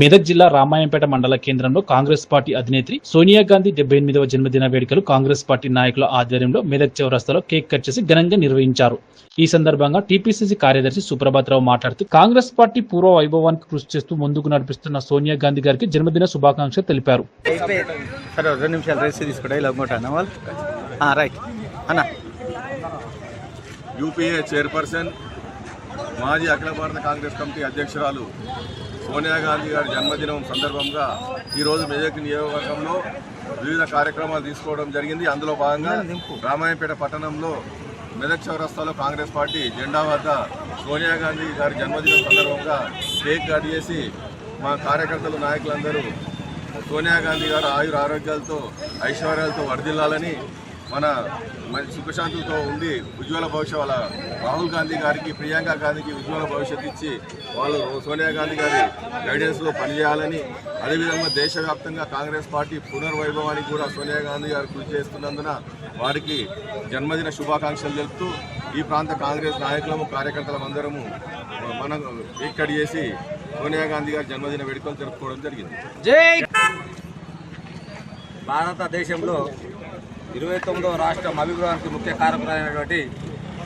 మెదక్ జిల్లా రామాయంపేట మండల కేంద్రంలో కాంగ్రెస్ పార్టీ అధినేత్రి సోనియా గాంధీ డెబ్బై ఎనిమిదవ జన్మదిన వేడుకలు కాంగ్రెస్ పార్టీ నాయకుల ఆధ్వర్యంలో మెదక్ చౌరస్తాలో కేక్ కట్ చేసి ఘనంగా నిర్వహించారు. ఈ సందర్భంగా టీపీసీసీ కార్యదర్శి సుప్రభాత్ రావు మాట్లాడుతూ కాంగ్రెస్ పార్టీ పూర్వ వైభవానికి కృషి చేస్తూ ముందుకు నడిపిస్తున్న సోనియా గాంధీ గారికి జన్మదిన శుభాకాంక్షలు తెలిపారు. యూపీఏ చైర్పర్సన్ మాజీ అఖిల భారత కాంగ్రెస్ కమిటీ అధ్యక్షురాలు సోనియా గాంధీ గారి జన్మదినం సందర్భంగా ఈరోజు మెదక్ నియోజకవర్గంలో వివిధ కార్యక్రమాలు తీసుకోవడం జరిగింది. అందులో భాగంగా రామాయంపేట పట్టణంలో మెదక్ చౌరస్తాలో కాంగ్రెస్ పార్టీ జెండా వద్ద సోనియా గాంధీ గారి జన్మదినం సందర్భంగా కేక్ కట్ చేసి మా కార్యకర్తలు నాయకులందరూ సోనియా గాంధీ గారు ఆయుర ఆరోగ్యాలతో ఐశ్వర్యాలతో వర్ధిల్లాలని మన మన సుఖశాంతులతో ఉండి ఉజ్వల భవిష్యత్ వాళ్ళ రాహుల్ గాంధీ గారికి ప్రియాంక గాంధీకి ఉజ్వల భవిష్యత్తు ఇచ్చి వాళ్ళు సోనియా గాంధీ గారి గైడెన్స్లో పనిచేయాలని అదేవిధంగా దేశవ్యాప్తంగా కాంగ్రెస్ పార్టీ పునర్వైభవానికి కూడా సోనియా గాంధీ గారు కృషి చేస్తున్నందున వారికి జన్మదిన శుభాకాంక్షలు తెలుపుతూ ఈ ప్రాంత కాంగ్రెస్ నాయకులము కార్యకర్తలం అందరము మనం ఇక్కడి చేసి సోనియా గాంధీ గారి జన్మదిన వేడుకలు జరుపుకోవడం జరిగింది. భారతదేశంలో ఇరవై తొమ్మిదవ రాష్ట్రం అభివృద్ధికి ముఖ్య కారకులైనటువంటి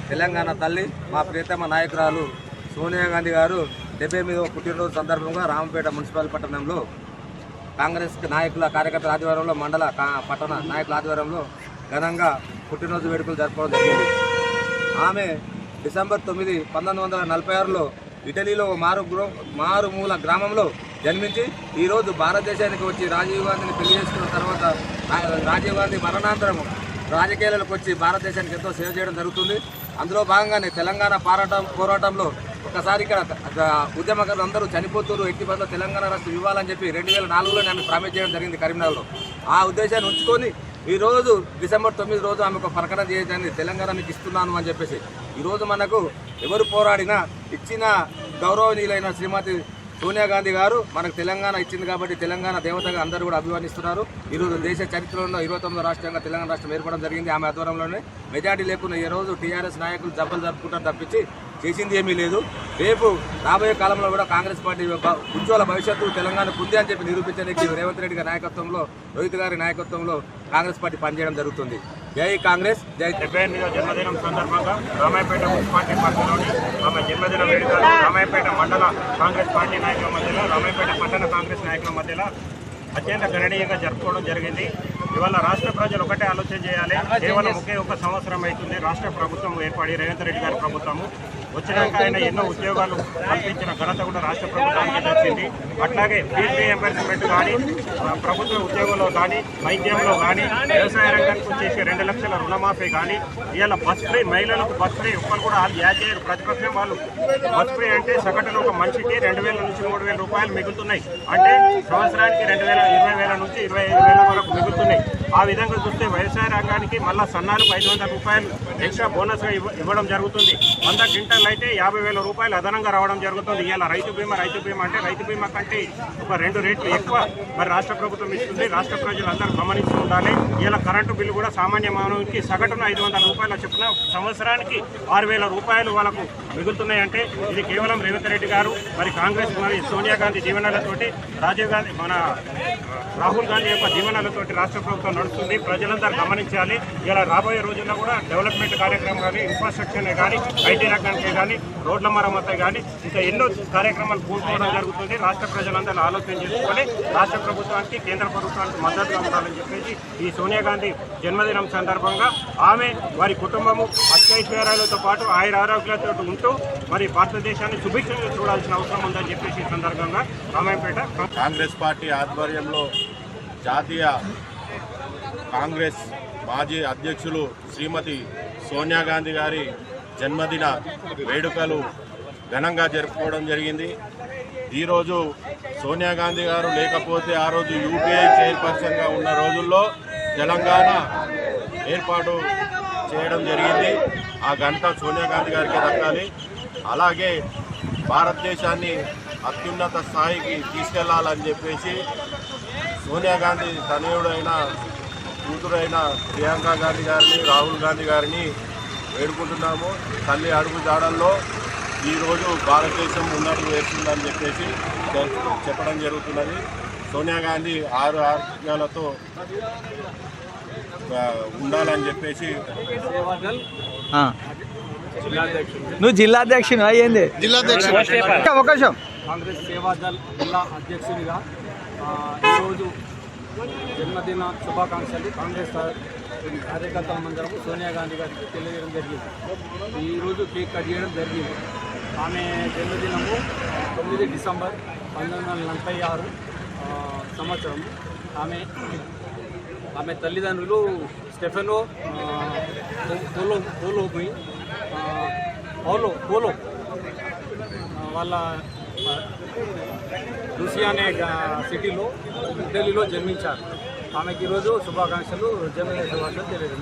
తెలంగాణ తల్లి మా ప్రియతమ నాయకురాలు సోనియా గాంధీ గారు డెబ్బై ఎనిమిదవ పుట్టినరోజు సందర్భంగా రామపేట మున్సిపల్ పట్టణంలో కాంగ్రెస్ నాయకుల కార్యకర్తల ఆధ్వర్యంలో మండల పట్టణ నాయకుల ఆధ్వర్యంలో ఘనంగా పుట్టినరోజు వేడుకలు జరపడం జరిగింది. ఆమె డిసెంబర్ తొమ్మిది పంతొమ్మిది వందల నలభై ఆరులో ఇటలీలో మారు గ్రో- మారుమూల గ్రామంలో జన్మించి ఈరోజు భారతదేశానికి వచ్చి రాజీవ్ గాంధీని పెళ్ళి చేసుకున్న తర్వాత రాజీవ్ గాంధీ మరణాంతరం రాజకీయాలకు వచ్చి భారతదేశానికి ఎంతో సేవ చేయడం జరుగుతుంది. అందులో భాగంగానే తెలంగాణ పోరాటం పోరాటంలో ఒకసారి ఇక్కడ ఉద్యమకారులు అందరూ చనిపోతున్నారు. ఎట్టి పనిలో తెలంగాణ రాష్ట్రం ఇవ్వాలని చెప్పి రెండు వేల నాలుగులో ఆమె ప్రామిస్ చేయడం జరిగింది కరీంనగర్లో. ఆ ఉద్దేశాన్ని ఉంచుకొని ఈరోజు డిసెంబర్ తొమ్మిది రోజు ఆమె ఒక ప్రకటన చేయడానికి తెలంగాణ మీకు ఇస్తున్నాను అని చెప్పేసి ఈరోజు మనకు ఎవరు పోరాడినా ఇచ్చిన గౌరవనీయులైన శ్రీమతి సోనియా గాంధీ గారు మనకు తెలంగాణ ఇచ్చింది కాబట్టి తెలంగాణ దేవతగా అందరూ కూడా అభివర్ణిస్తున్నారు ఈరోజు దేశ చరిత్రలో ఇరవై తొమ్మిదో రాష్ట్రంగా తెలంగాణ రాష్ట్రం ఏర్పడడం జరిగింది. ఆమె ఆధ్వర్యంలోనే మెజార్టీ లేకుండా ఈ రోజు టీఆర్ఎస్ నాయకులు జబ్బలు జరుపుకుంటారు తప్పించి చేసింది ఏమీ లేదు. రేపు రాబోయే కాలంలో కూడా కాంగ్రెస్ పార్టీ యొక్క ఉజ్వల భవిష్యత్తు తెలంగాణ ఉంది అని చెప్పి నిరూపించడానికి రేవంత్ రెడ్డి గారి నాయకత్వంలో రోహిత్ గారి నాయకత్వంలో కాంగ్రెస్ పార్టీ పనిచేయడం జరుగుతుంది. జై కాంగ్రెస్ జై డెబ్బై ఎనిమిదవ జన్మదినం సందర్భంగా రామాయపేట మున్సిపాలిటీ పరిధిలోని ఆమె జన్మదిన వేడుకలు రామాయపేట మండల కాంగ్రెస్ పార్టీ నాయకుల మధ్యలో రామాయపేట పట్టణ కాంగ్రెస్ నాయకుల మధ్యలో అత్యంత గణనీయంగా జరుపుకోవడం జరిగింది. ఇవాళ రాష్ట్ర ప్రజలు ఒకటే ఆలోచన చేయాలి. కేవలం ఒకే ఒక సంవత్సరం అవుతుంది. రాష్ట్ర ప్రభుత్వం ఏర్పడి రేవంత్ రెడ్డి గారి ప్రభుత్వము. వచ్చినాక ఆయన ఎన్నో ఉద్యోగాలు కల్పించిన ఘనత కూడా రాష్ట్ర ప్రభుత్వానికి దక్కింది. అట్లాగే ఫీజు రియంబర్స్మెంట్ కానీ ప్రభుత్వ ఉద్యోగంలో కానీ వైద్యంలో కానీ వ్యవసాయ రంగానికి వచ్చేసి రెండు లక్షల రుణమాఫీ కానీ ఇవాళ బస్ ఫ్రీ మహిళలకు బస్ ఫ్రీ ఒక్కరు కూడా వాళ్ళు యాడ్ చేయరు. ప్రతిపక్షం వాళ్ళు బస్ ఫ్రీ అంటే సగటున ఒక మనిషికి రెండు వేల నుంచి మూడు వేల రూపాయలు మిగులుతున్నాయి. అంటే సంవత్సరానికి రెండు వేల ఇరవై వేల నుంచి ఇరవై ఐదు వేల వరకు మిగులుతున్నాయి. ఆ విధంగా చూస్తే వ్యవసాయ రంగానికి మళ్ళీ సన్నాలకు ఐదు వందల రూపాయలు ఎక్స్ట్రా బోనస్గా ఇవ్వ ఇవ్వడం జరుగుతుంది. వంద క్వింటల్ అయితే యాభై వేల రూపాయలు అదనంగా రావడం జరుగుతుంది. ఇలా రైతు బీమా రైతు బీమా అంటే రైతు బీమా కంటే ఒక రెండు రేట్లు ఎక్కువ మరి రాష్ట్ర ప్రభుత్వం ఇస్తుంది. రాష్ట్ర ప్రజలందరూ గమనిస్తూ ఉండాలి. ఇలా కరెంటు బిల్లు కూడా సామాన్య మానవునికి సగటున ఐదు వందల రూపాయల చొప్పున సంవత్సరానికి ఆరు వేల రూపాయలు వాళ్ళకు మిగులుతున్నాయంటే ఇది కేవలం రేవంత్ రెడ్డి గారు మరి కాంగ్రెస్ మరి సోనియా గాంధీ జీవనాలతోటి రాజీవ్ గాంధీ మన రాహుల్ గాంధీ యొక్క జీవనాలతోటి రాష్ట్ర ప్రభుత్వం నడుస్తుంది. ప్రజలందరూ గమనించాలి. ఇలా రాబోయే రోజుల్లో కూడా డెవలప్మెంట్ కార్యక్రమం కానీ ఇన్ఫ్రాస్ట్రక్చర్ కానీ ఐటీ రంగానికి కానీ రోడ్ల మరమ్మతి కానీ ఇంకా ఎన్నో కార్యక్రమాలు పూర్తవడం జరుగుతుంది. రాష్ట్ర ప్రజలందరూ ఆలోచన చేసుకొని రాష్ట్ర ప్రభుత్వానికి కేంద్ర ప్రభుత్వానికి మద్దతుగా ఉండాలని చెప్పేసి ఈ సోనియా గాంధీ జన్మదినం సందర్భంగా ఆమె వారి కుటుంబము అత్యైశ్వర్యాలతో పాటు ఆయుర ఆరోగ్యాలతో ఉంటూ మరి భారతదేశాన్ని సుభిక్షంగా చూడాల్సిన అవసరం ఉందని చెప్పేసి ఈ సందర్భంగా రామాయపేట కాంగ్రెస్ పార్టీ ఆధ్వర్యంలో జాతీయ కాంగ్రెస్ మాజీ అధ్యక్షులు శ్రీమతి సోనియా గాంధీ గారి జన్మదిన వేడుకలు ఘనంగా జరుపుకోవడం జరిగింది. ఈరోజు సోనియా గాంధీ గారు లేకపోతే ఆ రోజు యూపీఐ చైర్పర్సన్గా ఉన్న రోజుల్లో తెలంగాణ ఏర్పాటు చేయడం జరిగింది. ఆ ఘనత సోనియా గాంధీ గారికి దక్కాలి. అలాగే భారతదేశాన్ని అత్యున్నత స్థాయికి తీసుకెళ్ళాలని చెప్పేసి సోనియా గాంధీ తనయుడైన కూతురైన ప్రియాంక గాంధీ గారిని రాహుల్ గాంధీ గారిని వేడుకుంటున్నాము. తల్లి అడుగు జాడల్లో ఈరోజు భారతదేశం ఉన్నట్టు వేస్తుందని చెప్పేసి చెప్పడం జరుగుతున్నది. సోనియా గాంధీ ఆరు ఆరోగ్యాలతో ఉండాలని చెప్పేసి. నువ్వు జిల్లా అధ్యక్షుని అయ్యింది జిల్లా అధ్యక్షుడు ఒక నిమిషం కాంగ్రెస్ సేవాదల్ జిల్లా అధ్యక్షునిగా ఈరోజు జన్మదిన శుభాకాంక్షలు. కాంగ్రెస్ కార్యకర్తల మందరము సోనియా గాంధీ గారికి తెలియజేయడం జరిగింది. ఈరోజు కేక్ కట్ చేయడం జరిగింది. ఆమె జన్మదినము తొమ్మిది డిసెంబర్ పంతొమ్మిది వందల నలభై ఆరు సంవత్సరం ఆమె ఆమె తల్లిదండ్రులు స్టెఫెనో ఆ, పోలో పోలో పోయి ఆ, పోలో వాళ్ళ ఆ, రుసియా అనే సిటీలో ఢిల్లీలో జన్మించారు. ఆమెకి ఈరోజు శుభాకాంక్షలు జన్మదిన శుభాకాంక్షలు తెలియదు